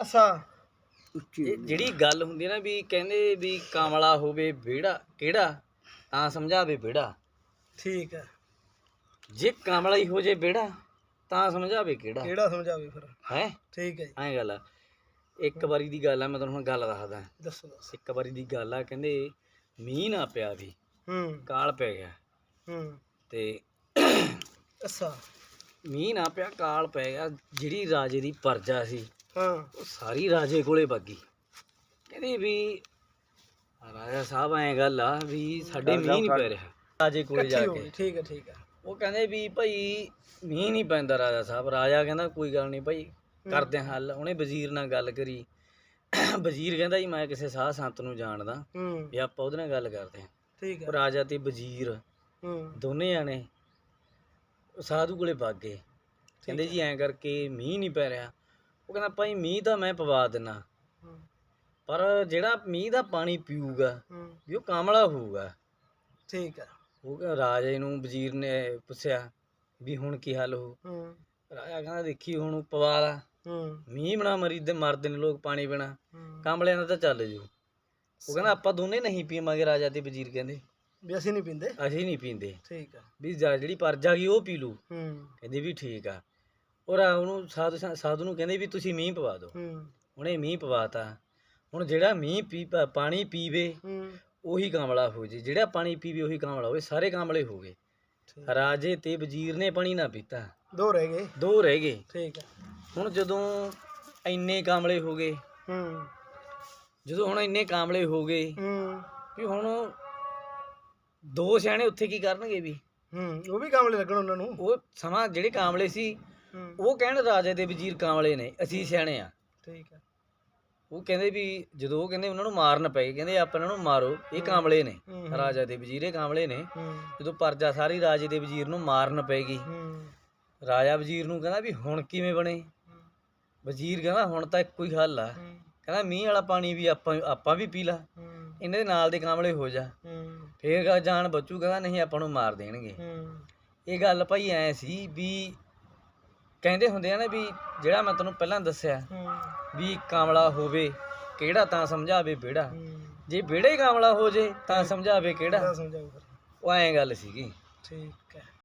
ਅੱਛਾ। ਇਹ ਜਿਹੜੀ ਗੱਲ ਹੁੰਦੀ ਹੈ ਨਾ ਵੀ ਕਹਿੰਦੇ ਵੀ ਕਾਮਲਾ ਹੋਵੇ ਵਿਹੜਾ ਕਿਹੜਾ? ਤਾਂ ਸਮਝਾਵੇ ਵਿਹੜਾ। ਠੀਕ ਹੈ। ਜੇ ਕਾਮਲਾ ਹੀ ਹੋ ਜੇ ਵਿਹੜਾ ਤਾਂ ਸਮਝਾਵੇ ਕਿਹੜਾ? ਕਿਹੜਾ ਸਮਝਾਵੇ ਫਿਰ? ਹੈ? ਠੀਕ ਹੈ ਜੀ। ਐਂ ਗੱਲ ਆ। ਇੱਕ ਵਾਰੀ ਦੀ ਗੱਲ ਆ ਮੈਂ ਤੁਹਾਨੂੰ ਹੁਣ ਗੱਲ ਦੱਸਦਾ। ਦੱਸੋ ਦੱਸੋ। ਇੱਕ ਵਾਰੀ ਦੀ ਗੱਲ ਆ ਕਹਿੰਦੇ ਮੀਂਹ ਨਾ ਪਿਆ ਵੀ ਹੂੰ। ਕਾਲ ਪੈ ਗਿਆ। ਹੂੰ। ਤੇ ਅੱਛਾ। ਮੀਂਹ ਨਾ ਪਿਆ ਕਾਲ ਪੈ ਗਿਆ। ਜਿਹੜੀ ਰਾਜੇ ਦੀ ਪਰਜਾ ਸੀ ਹਾਂ। ਉਹ ਸਾਰੀ ਰਾਜੇ ਕੋਲੇ ਬੱਗੀ ਕਹਿੰਦੇ ਵੀ ਰਾਜਾ ਸਾਹਿਬ ਐਂ ਗੱਲ ਆ ਵੀ ਸਾਡੇ ਮੀਂਹ ਨਹੀਂ ਪੈ ਰਿਹਾ। ਰਾਜੇ ਕੋਲੇ ਜਾ ਕੇ। ਠੀਕ ਹੈ ਠੀਕ ਹੈ ਉਹ ਕਹਿੰਦੇ ਵੀ ਭਾਈ ਮੀਂਹ ਨਹੀਂ ਪੈਂਦਾ ਰਾਜਾ ਸਾਹਿਬ। ਰਾਜਾ ਕਹਿੰਦਾ ਕੋਈ ਗੱਲ ਨਹੀਂ ਭਾਈ ਕਰਦੇ ਹਾਂ ਹੱਲ। ਉਹਨੇ ਵਜ਼ੀਰ ਨਾਲ ਗੱਲ ਕਰੀ। ਵਜ਼ੀਰ ਕਹਿੰਦਾ ਜੀ ਮੈਂ ਕਿਸੇ ਸਾਧ ਸੰਤ ਨੂੰ ਜਾਣਦਾ ਵੀ ਆਪਾਂ ਉਹਦੇ ਨਾਲ ਗੱਲ ਕਰਦੇ ਹਾਂ। ਠੀਕ ਹੈ ਰਾਜਾ ਤੇ ਵਜ਼ੀਰ ਹੂੰ। ਦੋਨੇ ਜਾਣੇ ਸਾਧੂ ਕੋਲੇ ਵਗ ਗਏ। ਕਹਿੰਦੇ ਜੀ ਐਂ ਕਰਕੇ ਮੀਂਹ ਨਹੀਂ ਪੈ ਰਿਹਾ। ਉਹ ਕਹਿੰਦਾ ਭਾਈ ਮੀਂਹ ਤਾਂ ਮੈਂ ਪਵਾ ਦਿੰਨਾ। ਹੂੰ, ਪਰ ਜਿਹੜਾ ਮੀਂਹ ਦਾ ਪਾਣੀ ਪੀਊਗਾ ਵੀ ਉਹ ਕਾਮਲਾ ਹੋਊਗਾ। ਠੀਕ ਹੈ ਉਹ ਕਹਿੰਦਾ ਰਾਜੇ ਨੂੰ ਵਜ਼ੀਰ ਨੇ ਪੁੱਛਿਆ ਵੀ ਹੁਣ ਕੀ ਹੱਲ ਹੋ। ਰਾਜਾ ਕਹਿੰਦਾ ਦੇਖੀ ਹੁਣ ਪਵਾ ਲਾ। ਮੀਂਹ ਬਣਾ ਮਰੀ ਦੇ ਮਰਦੇ ਨੇ ਲੋਕ ਪਾਣੀ ਬਿਨਾ। ਕਾਮਲਿਆਂ ਦਾ ਤਾਂ ਚੱਲ ਜੂ। ਉਹ ਕਹਿੰਦਾ ਆਪਾਂ ਦੋਨੇ ਨਹੀਂ ਪੀਵਾਂਗੇ ਰਾਜਾ ਤੇ ਵਜ਼ੀਰ ਕਹਿੰਦੇ। ਵੀ ਅਸੀਂ ਨਹੀਂ ਪੀਂਦੇ। ਅਸੀਂ ਨਹੀਂ ਪੀਂਦੇ। ਠੀਕ ਹੈ ਵੀ ਜਿਹੜੀ ਪਰਜਾ ਗਈ ਉਹ ਪੀ ਲੂ। ਹੂੰ। ਕਹਿੰਦੇ ਵੀ ਠੀਕ ਆ। ਔਰ ਉਹਨੂੰ ਸਾਧੂ ਸਾਧੂ ਨੂੰ ਕਹਿੰਦੇ ਵੀ ਤੁਸੀਂ ਮੀਂਹ ਪਵਾ ਦਿਓ। ਹੂੰ। ਉਹਨੇ ਮੀਂਹ ਪਵਾਤਾ। ਹੁਣ ਜਿਹੜਾ ਮੀਂਹ ਪੀ ਪਾਣੀ ਪੀਵੇ ਹੂੰ। ਉਹੀ ਕਾਮਲਾ ਹੋ ਜੇ। ਜਿਹੜਾ ਪਾਣੀ ਪੀਵੇ ਉਹੀ ਕਾਮਲਾ ਹੋਵੇ। ਸਾਰੇ ਕਾਮਲੇ ਹੋ ਗਏ। ਰਾਜੇ ਤੇ ਵਜ਼ੀਰ ਨੇ ਪਾਣੀ ਨਾ ਪੀਤਾ। ਦੋ ਰਹਿ ਗਏ। ਦੋ ਰਹਿ ਗਏ। ਠੀਕ ਹੈ। ਹੁਣ ਜਦੋਂ ਇੰਨੇ ਕਾਮਲੇ ਹੋ ਗਏ ਹੂੰ। ਜਦੋਂ ਹੁਣ ਇੰਨੇ ਕਾਮਲੇ ਹੋ ਗਏ ਹੂੰ। ਵੀ ਹੁਣ ਦੋ ਸਿਆਣੇ ਉੱਥੇ ਕੀ ਕਰਨਗੇ ਵੀ? ਹੂੰ ਉਹ ਵੀ ਕਾਮਲੇ ਲੱਗਣ ਉਹਨਾਂ ਨੂੰ। ਉਹ ਸਮਾਂ ਜਿਹੜੇ ਕਾਮਲੇ ਸੀ ਉਹ ਕਹਿਣ ਰਾਜੇ ਦੇ ਵਜ਼ੀਰ ਕਾਮਲੇ ਨੇ ਅਸੀਂ ਸਿਆਣੇ ਆ। ਠੀਕ ਹੈ। ਉਹ ਕਹਿੰਦੇ ਵੀ ਜਦੋਂ ਉਹ ਕਹਿੰਦੇ ਉਹਨਾਂ ਨੂੰ ਮਾਰਨ ਪਏ ਕਹਿੰਦੇ ਆਪਾਂ ਇਹਨਾਂ ਨੂੰ ਮਾਰੋ ਇਹ ਕਾਮਲੇ ਨੇ ਰਾਜਾ ਦੇ ਵਜ਼ੀਰ ਇਹ ਕਾਮਲੇ ਨੇ। ਜਦੋਂ ਪਰਜਾ ਸਾਰੀ ਰਾਜੇ ਦੇ ਵਜ਼ੀਰ ਨੂੰ ਮਾਰਨ ਪੈਗੀ ਰਾਜਾ ਵਜ਼ੀਰ ਨੂੰ ਕਹਿੰਦਾ ਵੀ ਹੁਣ ਕਿਵੇਂ ਬਣੇ? ਵਜ਼ੀਰ ਕਹਿੰਦਾ ਹੁਣ ਤਾਂ ਇੱਕੋ ਹੀ ਹੱਲ ਆ। ਕਹਿੰਦਾ ਮੀਂਹ ਵਾਲਾ ਪਾਣੀ ਵੀ ਆਪਾਂ ਆਪਾਂ ਵੀ ਪੀ ਲਾ। ਇਹਨਾਂ ਦੇ ਨਾਲ ਦੇ ਕਾਮਲੇ ਹੋ ਜਾ। ਫੇਰ ਜਾਨ ਬਚੂ ਕਹਿੰਦਾ ਨਹੀਂ ਆਪਾਂ ਨੂੰ ਮਾਰ ਦੇਣਗੇ। ਇਹ ਗੱਲ ਭਾਈ ਐ ਸੀ ਵੀ ਕਹਿੰਦੇ ਹੁੰਦੇ ਆ ਨਾ ਵੀ ਜਿਹੜਾ ਮੈਂ ਤੈਨੂੰ ਪਹਿਲਾਂ ਦੱਸਿਆ ਵੀ ਕਾਮਲਾ ਹੋਵੇ ਕਿਹੜਾ ਤਾਂ ਸਮਝਾਵੇ ਵਿਹੜਾ। ਜੇ ਵਿਹੜਾ ਹੀ ਕਾਮਲਾ ਹੋ ਜੇ ਤਾਂ ਸਮਝਾਵੇ ਕਿਹੜਾ। ਉਹ ਐਂ ਗੱਲ ਸੀਗੀ। ਠੀਕ ਹੈ।